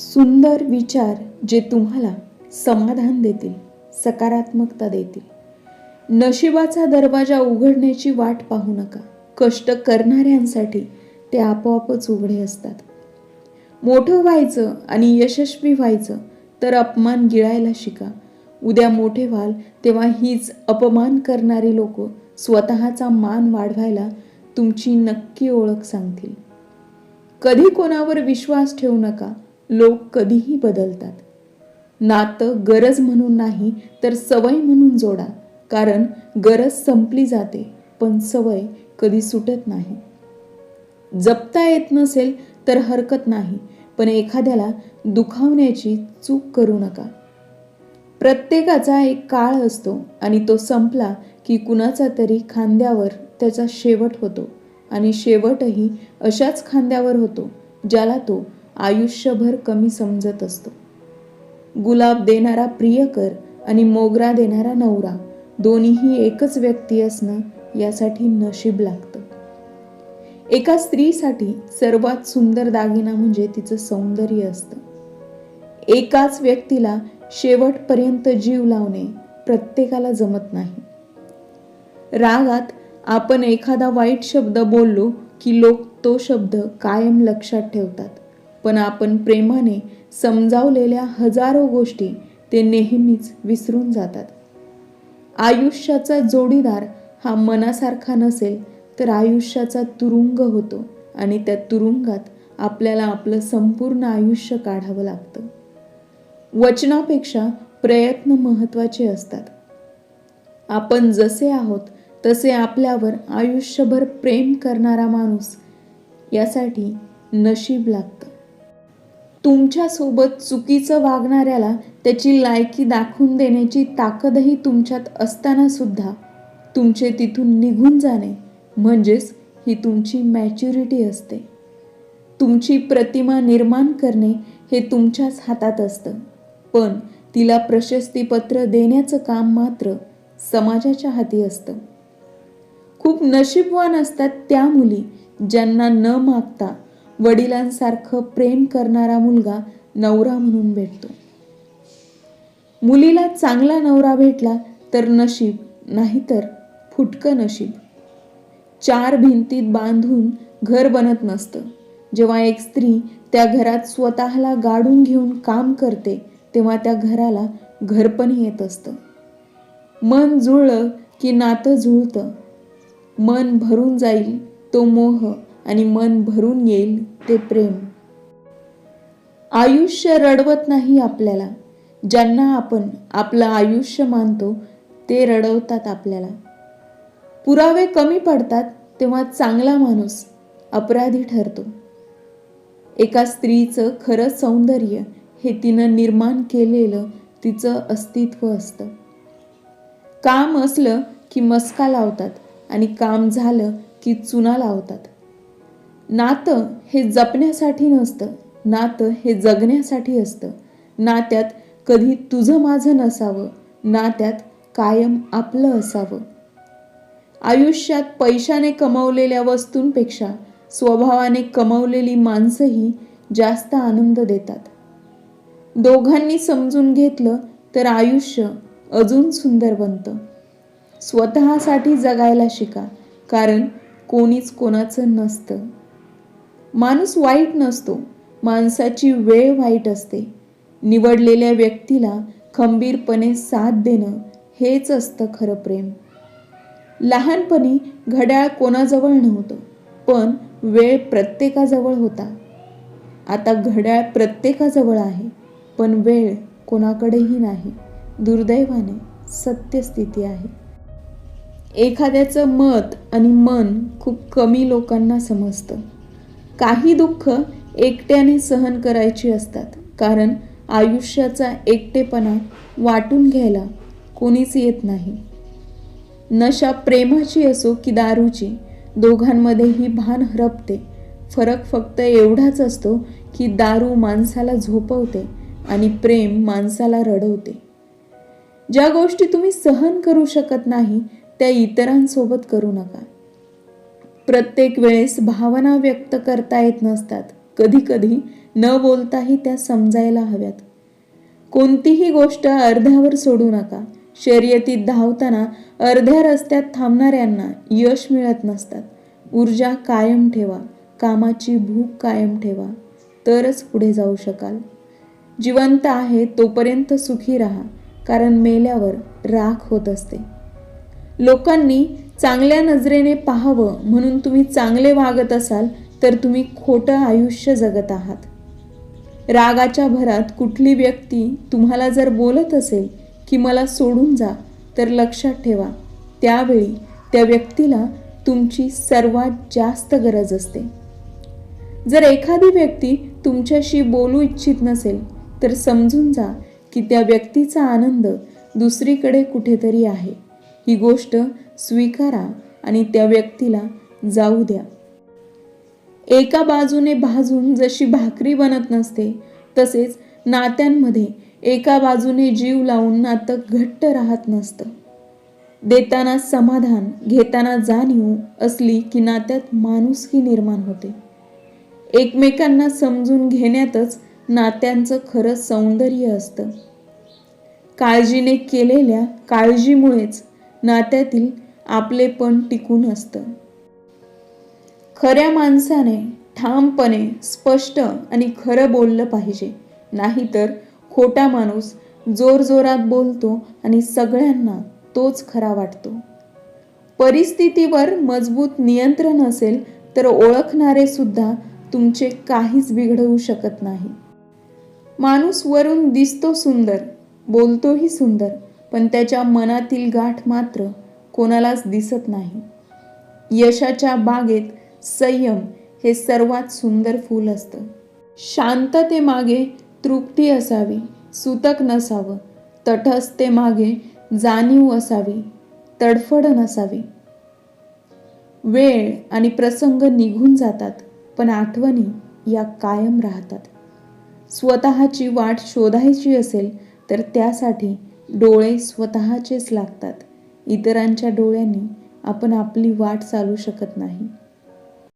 सुंदर विचार जे तुम्हाला समाधान देतील सकारात्मकता देतील. नशिबाचा दरवाजा उघडण्याची वाट पाहू नका. कष्ट करणाऱ्यांसाठी ते आपोआपच उघडे असतात. मोठं व्हायचं आणि यशस्वी व्हायचं तर अपमान गिळायला शिका. उद्या मोठे व्हाल तेव्हा हीच अपमान करणारी लोक स्वतःचा मान वाढवायला तुमची नक्की ओळख सांगतील. कधी कोणावर विश्वास ठेवू नका. लोक कधीही बदलतात. नातं गरज म्हणून नाही तर सवय म्हणून जोडा. कारण गरज संपली जाते पण सवय कधी सुटत नाही. जपता येत नसेल तर हरकत नाही पण एखाद्याला दुखावण्याची चूक करू नका. प्रत्येकाचा एक काळ असतो आणि तो संपला की कुणाचा तरी खांद्यावर त्याचा शेवट होतो. आणि शेवटही अशाच खांद्यावर होतो ज्याला तो आयुष्यभर कमी समजत असतो. गुलाब देणारा प्रियकर आणि मोगरा देणारा नवरा दोन्हीही एकच व्यक्ती असणं यासाठी नशीब लागतं. एका स्त्रीसाठी सर्वात सुंदर दागिना म्हणजे तिचं सौंदर्य असतं. एकाच व्यक्तीला शेवटपर्यंत जीव लावणे प्रत्येकाला जमत नाही. रागात आपण एखादा वाईट शब्द बोललो की लोक तो शब्द कायम लक्षात ठेवतात. पण आपण प्रेमाने समजावलेल्या हजारो गोष्टी ते नेहमीच विसरून जातात. आयुष्याचा जोडीदार हा मनासारखा नसेल तर आयुष्याचा तुरुंग होतो आणि त्या तुरुंगात आपल्याला आपलं संपूर्ण आयुष्य काढावं लागतं. वचनापेक्षा प्रयत्न महत्त्वाचे असतात. आपण जसे आहोत तसे आपल्यावर आयुष्यभर प्रेम करणारा माणूस यासाठी नशीब लागतं. तुमच्यासोबत चुकीचं वागणाऱ्याला त्याची लायकी दाखवून देण्याची ताकदही तुमच्यात असताना सुद्धा तुमचे तिथून निघून जाणे म्हणजेच ही तुमची मॅच्युरिटी असते. तुमची प्रतिमा निर्माण करणे हे तुमच्याच हातात असतं. पण तिला प्रशस्तीपत्र देण्याचं काम मात्र समाजाच्या हाती असतं. खूप नशीबवान असतात त्या मुली ज्यांना न मागता वडिलांसारखं प्रेम करणारा मुलगा नवरा म्हणून भेटतो. मुलीला चांगला नवरा भेटला तर नशीब नाहीतर फुटकं नशीब. चार भिंतीत बांधून घर बनत नसतं. जेव्हा एक स्त्री त्या घरात स्वतःला गाडून घेऊन काम करते तेव्हा त्या घराला घरपण येत असतं. मन जुळलं की नातं जुळतं. मन भरून जाईल तो मोह. आणि मन भरून येईल ते प्रेम. आयुष्य रडवत नाही आपल्याला. ज्यांना आपण आपलं आयुष्य मानतो ते रडवतात आपल्याला. पुरावे कमी पडतात तेव्हा चांगला माणूस अपराधी ठरतो. एका स्त्रीचं खरं सौंदर्य हे तिनं निर्माण केलेलं तिचं अस्तित्व असतं. काम असलं की मस्का लावतात आणि काम झालं की चुना लावतात. नातं हे जपण्यासाठी नसतं नातं हे जगण्यासाठी असतं. नात्यात कधी तुझं माझं नसावं नात्यात कायम आपलं असावं. आयुष्यात पैशाने कमवलेल्या वस्तूंपेक्षा स्वभावाने कमवलेली माणसंही जास्त आनंद देतात. दोघांनी समजून घेतलं तर आयुष्य अजून सुंदर बनतं. स्वतःसाठी जगायला शिका कारण कोणीच कोणाचं नसतं. माणूस वाईट नसतो माणसाची वेळ वाईट असते. निवडलेल्या व्यक्तीला खंबीरपणे साथ देणं हेच असतं खरं प्रेम. लहानपणी घड्याळ कोणाजवळ नव्हतं पण वेळ प्रत्येकाजवळ होता. आता घड्याळ प्रत्येकाजवळ आहे पण वेळ कोणाकडेही नाही दुर्दैवाने सत्यस्थिती आहे. एखाद्याचं मत आणि मन खूप कमी लोकांना समजतं. काही दुःख एकट्याने सहन करायची असतात. कारण आयुष्याचा एकटेपणा वाटून घ्यायला कोणीच येत नाही. नशा प्रेमाची असो की दारूची दोघांमध्ये ही भान हरपते. फरक फक्त एवढाच असतो की दारू माणसाला झोपवते आणि प्रेम माणसाला रडवते. ज्या गोष्टी तुम्ही सहन करू शकत नाही त्या इतरांसोबत करू नका. प्रत्येक वेळेस भावना व्यक्त करता येत नसतात. कधी कधी न बोलताही त्या समजायला हव्यात. कोणतीही गोष्ट अर्ध्यावर सोडू नका. शर्यतीत धावताना अर्ध्या रस्त्यात थांबणाऱ्यांना यश मिळत नसतात. ऊर्जा कायम ठेवा. कामाची भूक कायम ठेवा. तरच पुढे जाऊ शकाल. जिवंत आहे तोपर्यंत सुखी राहा कारण मेल्यावर राख होत असते. लोकांनी चांगल्या नजरेने पाहावं म्हणून तुम्ही चांगले वागत असाल तर तुम्ही खोटं आयुष्य जगत आहात. रागाच्या भरात कुठली व्यक्ती तुम्हाला जर बोलत असेल की मला सोडून जा तर लक्षात ठेवा त्यावेळी त्या व्यक्तीला तुमची सर्वात जास्त गरज असते. जर एखादी व्यक्ती तुमच्याशी बोलू इच्छित नसेल तर समजून जा की त्या व्यक्तीचा आनंद दुसरीकडे कुठेतरी आहे. ही गोष्ट स्वीकारा आणि त्या व्यक्तीला जाऊ द्या. एका बाजूने भाजून जशी भाकरी बनत नसते तसेच नात्यांमध्ये एका बाजूने जीव लावून नातं घट्ट राहत नसतं. देताना समाधान घेताना जाणीव असली की नात्यात माणुसकी निर्माण होते. एकमेकांना समजून घेण्यातच नात्यांचं खरं सौंदर्य असतं. काळजीने केलेल्या काळजीमुळेच नात्यातील आपलेपण टिकून असतं. खऱ्या माणसाने ठामपणे स्पष्ट आणि खरं बोललं पाहिजे. नाहीतर खोटा माणूस जोरजोरात बोलतो आणि सगळ्यांना तोच खरा वाटतो. परिस्थितीवर मजबूत नियंत्रण असेल तर ओळखणारे सुद्धा तुमचे काहीच बिघडवू शकत नाही. माणूस वरून दिसतो सुंदर बोलतोही सुंदर पण त्याच्या मनातील गाठ मात्र कोणालाच दिसत नाही. यशाच्या बागेत संयम हे सर्वात सुंदर फूल असतं. शांततेमागे तृप्ती असावी सुतक नसावं तटस्थतेमागे जाणीव असावी तडफड नसावी. वेळ आणि प्रसंग निघून जातात पण आठवणी या कायम राहतात. स्वतःची वाट शोधायची असेल तर त्यासाठी डोळे स्वतःचेच लागतात. इतरांच्या डोळ्यांनी आपण आपली वाट चालू शकत नाही.